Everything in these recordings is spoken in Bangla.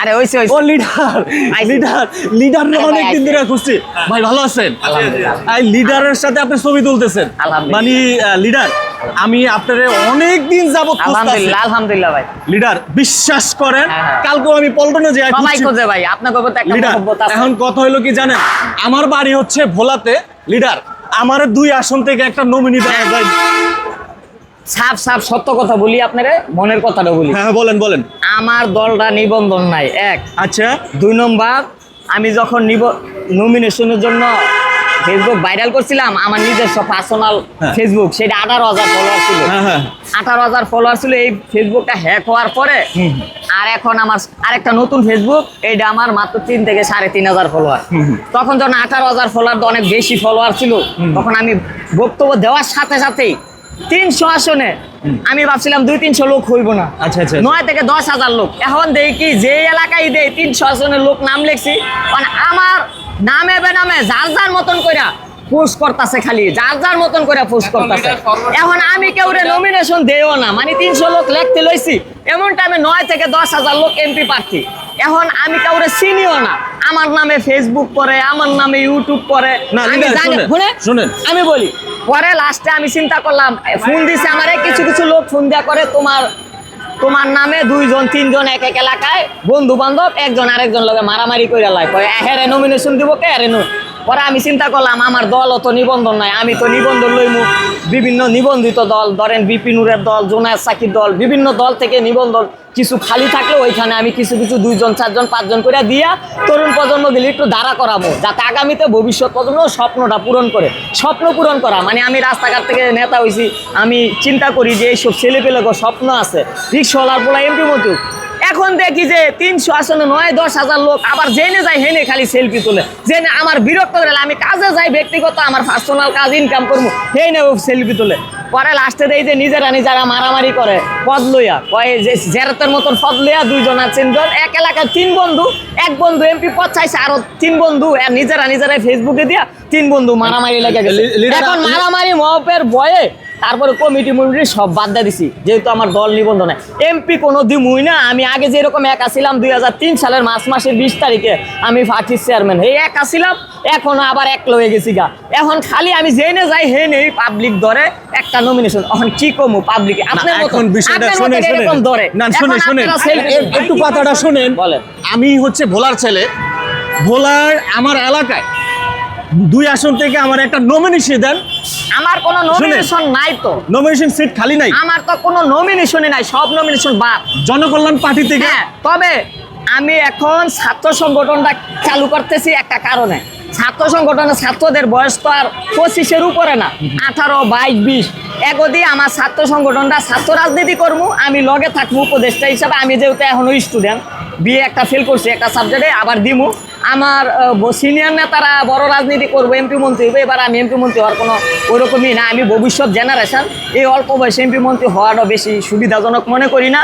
আরে হইছে ও লিডার লিডার লিডার আরে ভাই, অনেকদিন ধরে খুঁজছি। ভাই ভালো আছেন। এই লিডারের সাথে আপনি ছবি তুলতেছেন। মানে লিডার আমি আপনারে অনেক দিন যাবত আলহামদুলিল্লাহ আলহামদুলিল্লাহ ভাই। লিডার বিশ্বাস করেন কালকে হ্যাঁ। কালকেও আমি পল্টনে যাই সবাই খোঁজে ভাই আপনার একটা লিডার মহব্বত আছে। এখন কথা হলো কি জানেন? আমার বাড়ি হচ্ছে ভোলাতে লিডার আমার দুই আসন থেকে একটা নমিনি দেওয়া যায় সাপ সাপ সত্য কথা বলি আপনারে মনের কথাটা বলি। হ্যাঁ হ্যাঁ, বলেন বলেন। আমার দলটা নিবন্ধন নাই এক। আচ্ছা। দুই নম্বর আমি যখন নিব নমিনেশনের জন্য ফেসবুক ভাইরাল করছিলাম আমার নিজস্ব পার্সোনাল হ্যাঁ। ফেসবুক সেটা আঠারো হাজার ফলোয়ার ছিল। হ্যাঁ আঠারো হাজার ফলোয়ার ছিল এই ফেসবুকটা হ্যাক হওয়ার পরে আর এখন আমার আরেকটা নতুন ফেসবুক এইটা আমার মাত্র তিন থেকে সাড়ে তিন হাজার ফলোয়ার। তখন যখন আঠারো হাজার ফলোয়ার অনেক বেশি ফলোয়ার ছিল তখন আমি বক্তব্য দেওয়ার সাথে সাথেই তিনশো আসনে। আমি ভাবছিলাম দুই তিনশো লোক হইব না। আচ্ছা, আচ্ছা। নয় থেকে দশ হাজার লোক। এখন দেখি যে এলাকায় দেয় তিনশো আসনের লোক নাম লিখছি মানে আমার নামে বেনামে যার যার মতন কইরা পোস্ট করতেছে খালি যার যার মতন করে পোস্ট করতেছে। এখন আমি কেউ নমিনেশন দেও না। মানে তিনশো লোক লিখতে লইছি এমন টাইমে নয় থেকে দশ হাজার লোক এমপি প্রার্থী। এখন আমি কাউরে চিনিও না। আমার নামে ফেসবুক করে আমার নামে ইউটিউব করে। আমি জানি- শুনেন। আমি বলি পরে লাস্টে আমি চিন্তা করলাম ফোন দিছে আমারে, কিছু কিছু লোক ফোন দেওয়া করে তোমার তোমার নামে দুইজন, তিনজন এক এক এলাকায় বন্ধু বান্ধব একজন আরেকজন লোকে মারামারি করে লাই হেরে নমিনেশন দিব কে? হেরে নো। পরে আমি চিন্তা করলাম, আমার দল অত নিবন্ধন নাই, আমি তো নিবন্ধন লইমু। বিভিন্ন নিবন্ধিত দল, ধরেন বিপিনুরের দল জোনায়ের সাকির দল, বিভিন্ন দল থেকে নিবন্ধন কিছু খালি থাকলে ওইখানে আমি কিছু কিছু দুইজন, চারজন, পাঁচজন করে দিয়া তরুণ প্রজন্ম গেলে একটু দাঁড়া করাবো, যাতে আগামীতে ভবিষ্যৎ প্রজন্ম স্বপ্নটা পূরণ করে। স্বপ্ন পূরণ করা মানে আমি রাস্তাঘাট থেকে নেতা হয়েছি আমি চিন্তা করি যে এইসব ছেলে পেলে স্বপ্ন আছে। রিক্সাওয়ালার পোলা এমপি মতো এখন দেখি যে তিনশো আসনে নয় দশ হাজার লোক আবার জেনে যায় হেনে খালি সেলফি তোলে। জেনে আমার বিরক্ত করে আমি কাজে যাই ব্যক্তিগত আমার পার্সোনাল কাজ ইনকাম করব হেনে ও সেলফি তোলে। পরে লাস্টে দেই যে নিজেরা নিজেরা মারামারি করে পদ লইয়া। কয় যে জেরতের মতন পদ লইয়া দুইজন আর তিনজন এক এলাকার তিন বন্ধু এক বন্ধু এমপি পদ চাইছে আরও তিন বন্ধু আর নিজেরা নিজেরাই ফেসবুকে দিয়া তিন বন্ধু মারামারি লেগে গেছে। এখন মারামারি মহপের বয়ে তারপরে কমিটি মুমিটি সব বাদ দিয়ে দিছি যেহেতু আমার দল নিবন্ধনে। এমপি কোনো দিমুই না আমি আগে যেরকম একা ছিলাম দুই হাজার তিন সালের মার্চ মাসের বিশ তারিখে আমি পার্টির চেয়ারম্যান এই একা ছিলাম এখন আবার এক লয়ে গেছি গা। এখন খালি আমি জেনে যাই হে নেই পাবলিক ধরে একটা নমিনেশন এখন কি কমু পাবলিক আপনার এখন বিষয়টা শুনে শুনে এরকম ধরে না শুনে শুনে একটু কথাটা শুনেন। বলেন। আমি হচ্ছে ভোলার ছেলে। ভোলার আমার এলাকায় দুই আসন থেকে আমার একটা নমিনেশন দেন। আমার কোনো নমিনেশন নাই তো। নমিনেশন সিট খালি নাই? আমার তো কোনো নমিনেশনই নাই সব নমিনেশন বাদ। জনকল্যাণ পার্টি থেকে? হ্যাঁ তবে আমি এখন ছাত্র সংগঠনটা চালু করতেছি একটা কারণে। ছাত্র সংগঠনের ছাত্রদের বয়স তো আর পঁচিশের উপরে না আঠারো বাইশ বিশ। একদি আমার ছাত্র সংগঠনটা ছাত্র রাজনীতি করব আমি লগে থাকব উপদেষ্টা হিসাবে আমি যেহেতু এখনও স্টুডেন্ট বিয়ে একটা ফেল করছি একটা সাবজেক্টে আবার দিমু। আমার সিনিয়র নেতারা বড় রাজনীতি করব এমপি মন্ত্রী হবে এবার আমি এমপি মন্ত্রী হওয়ার কোনো ওইরকমই না। আমি ভবিষ্যৎ জেনারেশন এই অল্প বয়সে এমপি মন্ত্রী হওয়াটা বেশি সুবিধাজনক মনে করি না।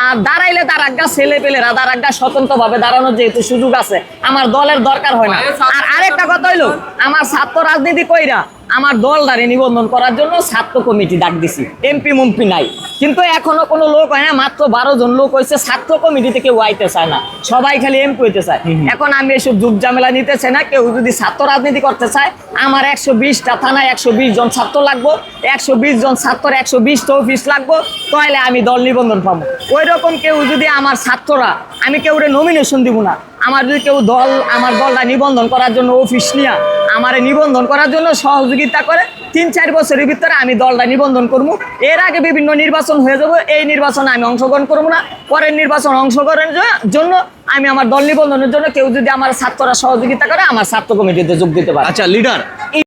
আর দাঁড়াইলে তার আজ্ঞা ছেলে পেলেরা তার আজ্ঞা স্বতন্ত্রভাবে দাঁড়ানোর যেহেতু সুযোগ আছে আমার দলের দরকার হয় না। আর আরেকটা কথা হইল আমার ছাত্র রাজনীতি কইরা আমার দল দাঁড়িয়ে নিবন্ধন করার জন্য ছাত্র কমিটি ডাক দিছি। এমপি মন্ত্রী নাই। কিন্তু এখনও কোনো লোক হয় না মাত্র বারো জন লোক হয়েছে ছাত্র কমিটি থেকে আইতে চায় না। সবাই খালি এমপি হইতে চায়। এখন আমি এসব যুগ ঝামেলা নিতে চাই না কেউ যদি ছাত্র রাজনীতি করতে চায় আমার একশো বিশটা থানায় একশো বিশ জন ছাত্র লাগবো একশো বিশ জন ছাত্র একশো বিশটা অফিস লাগবো তাহলে আমি দল নিবন্ধন পাবো। ওই রকম কেউ যদি আমার ছাত্ররা আমি কেউ নমিনেশন দিব না। আমার যদি কেউ দল আমার দলটা নিবন্ধন করার জন্য অফিস নিয়ে আমার নিবন্ধন করার জন্য সহযোগিতা করে তিন চার বছরের ভিতরে আমি দলটা নিবন্ধন করব। এর আগে বিভিন্ন নির্বাচন হয়ে যাব, এই নির্বাচনে আমি অংশগ্রহণ করব না। পরের নির্বাচন অংশগ্রহণের জন্য আমি আমার দল নিবন্ধনের জন্য কেউ যদি আমার ছাত্ররা সহযোগিতা করে, আমার ছাত্র কমিটিতে যোগ দিতে পারে। আচ্ছা লিডার